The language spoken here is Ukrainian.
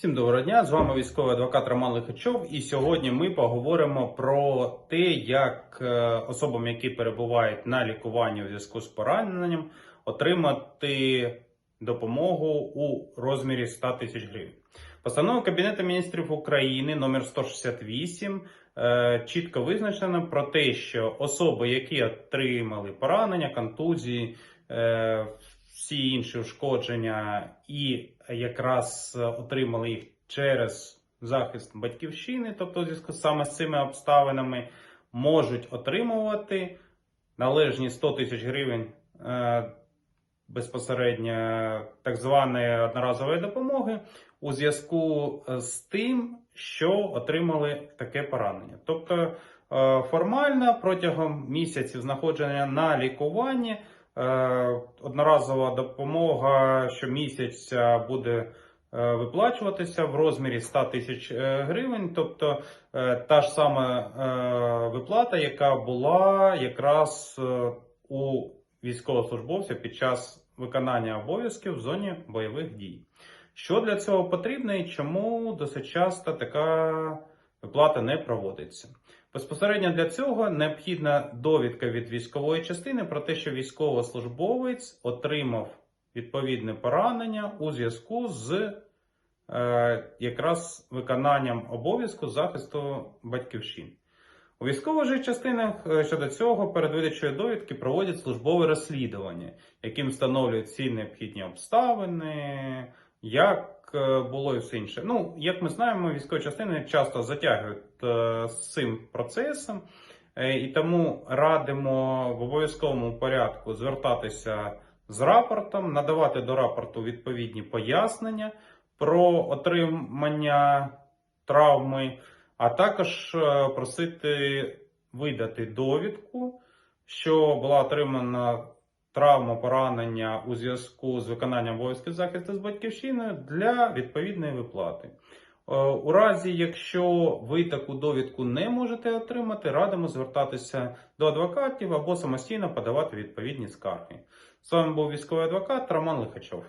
Всім доброго дня! З вами військовий адвокат Роман Лихачов. І сьогодні ми поговоримо про те, як е, особам, які перебувають на лікуванні у зв'язку з пораненням, отримати допомогу у розмірі 100 тисяч гривень. Постановою Кабінету міністрів України номер 168 е, чітко визначено про те, що особи, які отримали поранення, контузії, е, всі інші ушкодження і якраз е, отримали їх через захист батьківщини, тобто зв'язку саме з цими обставинами, можуть отримувати належні 100 тисяч гривень е, безпосередньо так званої одноразової допомоги у зв'язку з тим, що отримали таке поранення. Тобто е, формально протягом місяців знаходження на лікуванні е, одноразова допомога щомісяця буде е, виплачуватися в розмірі 100 тисяч е, гривень, тобто е, та ж сама е, виплата, яка була якраз е, у військовослужбовця під час виконання обов'язків в зоні бойових дій. Що для цього потрібно і чому досить часто така виплата не проводиться? Безпосередньо для цього необхідна довідка від військової частини про те, що військовослужбовець отримав відповідне поранення у зв'язку з е, якраз виконанням обов'язку захисту батьківщини. У військових частинах е, щодо цього перед видачею довідки проводять службове розслідування, яким встановлюють всі необхідні обставини, як е, було і все інше. Ну, як ми знаємо, військові частини часто затягують е, з цим процесом, е, і тому радимо в обов'язковому порядку звертатися з рапортом, надавати до рапорту відповідні пояснення про отримання травми, а також просити видати довідку, що була отримана травма поранення у зв'язку з виконанням обов'язків захисту з батьківщиною для відповідної виплати. Е, У разі, якщо ви таку довідку не можете отримати, радимо звертатися до адвокатів або самостійно подавати відповідні скарги. З вами був військовий адвокат Роман Лихачов.